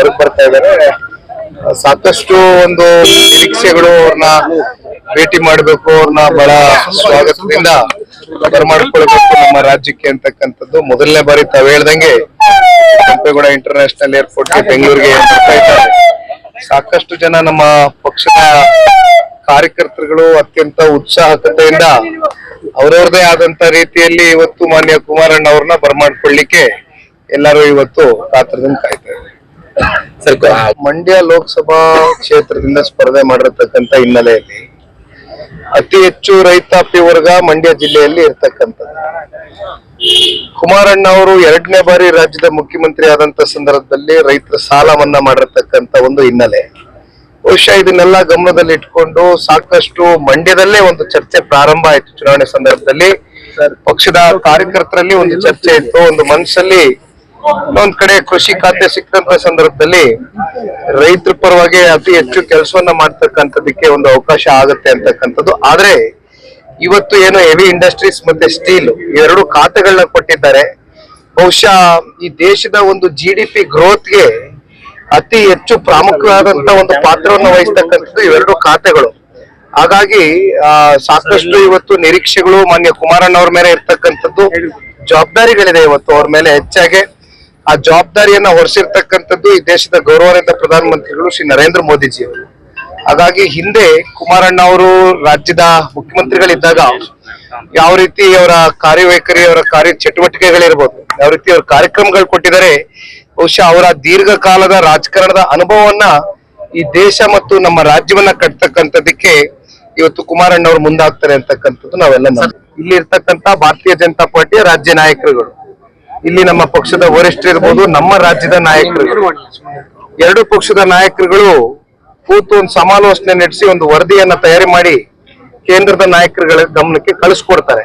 ಹೊರಗೆ ಬರ್ತಾ ಇದ್ದಾರೆ ಸಾಕಷ್ಟು ಒಂದು ನಿರೀಕ್ಷೆಗಳು ಅವ್ರನ್ನ ಭೇಟಿ ಮಾಡಬೇಕು ಅವ್ರನ್ನ ಬಹಳ ಸ್ವಾಗತದಿಂದ ಬರಮಾಡ್ಕೊಳ್ಬೇಕು ನಮ್ಮ ರಾಜ್ಯಕ್ಕೆ ಅಂತಕ್ಕಂಥದ್ದು. ಮೊದಲನೇ ಬಾರಿ ತಾವ್ ಹೇಳ್ದಂಗೆ ಕೆಂಪೇಗೌಡ ಇಂಟರ್ನ್ಯಾಷನಲ್ ಏರ್ಪೋರ್ಟ್ಗೆ ಬೆಂಗಳೂರಿಗೆ ಬರ್ತಾ ಇದ್ದಾರೆ. ಸಾಕಷ್ಟು ಜನ ನಮ್ಮ ಪಕ್ಷದ ಕಾರ್ಯಕರ್ತರುಗಳು ಅತ್ಯಂತ ಉತ್ಸಾಹಕತೆಯಿಂದ ಅವರವ್ರದೇ ಆದಂತ ರೀತಿಯಲ್ಲಿ ಇವತ್ತು ಮಾನ್ಯ ಕುಮಾರಣ್ಣ ಅವ್ರನ್ನ ಬರಮಾಡ್ಕೊಳ್ಳಿಕ್ಕೆ ಎಲ್ಲರೂ ಇವತ್ತು ಕಾತರದಿಂದ ಕಾಯ್ತಾ ಇದ್ದಾರೆ. ಮಂಡ್ಯ ಲೋಕಸಭಾ ಕ್ಷೇತ್ರದಿಂದ ಸ್ಪರ್ಧೆ ಮಾಡಿರತಕ್ಕಂತ ಹಿನ್ನೆಲೆಯಲ್ಲಿ ಅತಿ ಹೆಚ್ಚು ರೈತಾಪಿ ವರ್ಗ ಮಂಡ್ಯ ಜಿಲ್ಲೆಯಲ್ಲಿ ಇರ್ತಕ್ಕಂಥದ್ದು. ಕುಮಾರಣ್ಣ ಅವರು ಎರಡನೇ ಬಾರಿ ರಾಜ್ಯದ ಮುಖ್ಯಮಂತ್ರಿ ಆದಂತ ಸಂದರ್ಭದಲ್ಲಿ ರೈತರ ಸಾಲ ಮನ್ನಾ ಮಾಡಿರ್ತಕ್ಕಂಥ ಒಂದು ಹಿನ್ನೆಲೆ. ಬಹುಶಃ ಇದನ್ನೆಲ್ಲ ಗಮನದಲ್ಲಿ ಇಟ್ಕೊಂಡು ಸಾಕಷ್ಟು ಮಂಡ್ಯದಲ್ಲೇ ಒಂದು ಚರ್ಚೆ ಪ್ರಾರಂಭ ಆಯ್ತು ಚುನಾವಣೆ ಸಂದರ್ಭದಲ್ಲಿ. ಪಕ್ಷದ ಕಾರ್ಯಕರ್ತರಲ್ಲಿ ಒಂದು ಚರ್ಚೆ ಇತ್ತು ಒಂದು ಮನಸ್ಸಲ್ಲಿ ಇನ್ನೊಂದ್ ಕಡೆ ಕೃಷಿ ಖಾತೆ ಸಿಕ್ಕಂತ ಸಂದರ್ಭದಲ್ಲಿ ರೈತರ ಪರವಾಗಿ ಅತಿ ಹೆಚ್ಚು ಕೆಲಸವನ್ನ ಮಾಡ್ತಕ್ಕಂಥದಕ್ಕೆ ಒಂದು ಅವಕಾಶ ಆಗುತ್ತೆ ಅಂತಕ್ಕಂಥದ್ದು. ಆದ್ರೆ ಇವತ್ತು ಏನು ಹೆವಿ ಇಂಡಸ್ಟ್ರೀಸ್ ಮತ್ತೆ ಸ್ಟೀಲ್ ಎರಡು ಖಾತೆಗಳನ್ನ ಕೊಟ್ಟಿದ್ದಾರೆ. ಬಹುಶಃ ಈ ದೇಶದ ಒಂದು ಜಿ ಡಿ ಪಿ ಗ್ರೋತ್ಗೆ ಅತಿ ಹೆಚ್ಚು ಪ್ರಾಮುಖ್ಯವಾದಂತ ಒಂದು ಪಾತ್ರವನ್ನು ವಹಿಸ್ತಕ್ಕಂಥದ್ದು ಇವೆರಡು ಖಾತೆಗಳು. ಹಾಗಾಗಿ ಸಾಕಷ್ಟು ಇವತ್ತು ನಿರೀಕ್ಷೆಗಳು ಮಾನ್ಯ ಕುಮಾರಣ್ಣ ಅವ್ರ ಮೇಲೆ ಇರ್ತಕ್ಕಂಥದ್ದು ಜವಾಬ್ದಾರಿಗಳಿದೆ ಇವತ್ತು ಅವ್ರ ಮೇಲೆ ಹೆಚ್ಚಾಗಿ. ಆ ಜವಾಬ್ದಾರಿಯನ್ನ ಹೊರಿಸಿರ್ತಕ್ಕಂಥದ್ದು ಈ ದೇಶದ ಗೌರವಾನ್ವಿತ ಪ್ರಧಾನಮಂತ್ರಿಗಳು ಶ್ರೀ ನರೇಂದ್ರ ಮೋದಿಜಿ ಅವರು ಹಾಗಾಗಿ ಹಿಂದೆ ಕುಮಾರಣ್ಣ ಅವರು ರಾಜ್ಯದ ಮುಖ್ಯಮಂತ್ರಿಗಳಿದ್ದಾಗ ಯಾವ ರೀತಿ ಅವರ ಕಾರ್ಯವೈಖರಿ, ಅವರ ಕಾರ್ಯ ಚಟುವಟಿಕೆಗಳಿರ್ಬೋದು, ಯಾವ ರೀತಿ ಅವ್ರ ಕಾರ್ಯಕ್ರಮಗಳು ಕೊಟ್ಟಿದ್ದಾರೆ, ಬಹುಶಃ ಅವರ ದೀರ್ಘಕಾಲದ ರಾಜಕಾರಣದ ಅನುಭವವನ್ನ ಈ ದೇಶ ಮತ್ತು ನಮ್ಮ ರಾಜ್ಯವನ್ನ ಕಟ್ತಕ್ಕಂಥದಕ್ಕೆ ಇವತ್ತು ಕುಮಾರಣ್ಣ ಅವರು ಮುಂದಾಗ್ತಾರೆ ಅಂತಕ್ಕಂಥದ್ದು ನಾವೆಲ್ಲ. ಇಲ್ಲಿ ಇರ್ತಕ್ಕಂಥ ಭಾರತೀಯ ಜನತಾ ಪಾರ್ಟಿಯ ರಾಜ್ಯ ನಾಯಕರುಗಳು ಇಲ್ಲಿ ನಮ್ಮ ಪಕ್ಷದ ವರಿಷ್ಠರು ಇರ್ಬೋದು, ನಮ್ಮ ರಾಜ್ಯದ ನಾಯಕರು ಎರಡು ಪಕ್ಷದ ನಾಯಕರುಗಳು ಕೂತು ಒಂದು ಸಮಾಲೋಚನೆ ನಡೆಸಿ ಒಂದು ವರದಿಯನ್ನ ತಯಾರಿ ಮಾಡಿ ಕೇಂದ್ರದ ನಾಯಕರುಗಳ ಗಮನಕ್ಕೆ ಕಳಿಸ್ಕೊಡ್ತಾರೆ.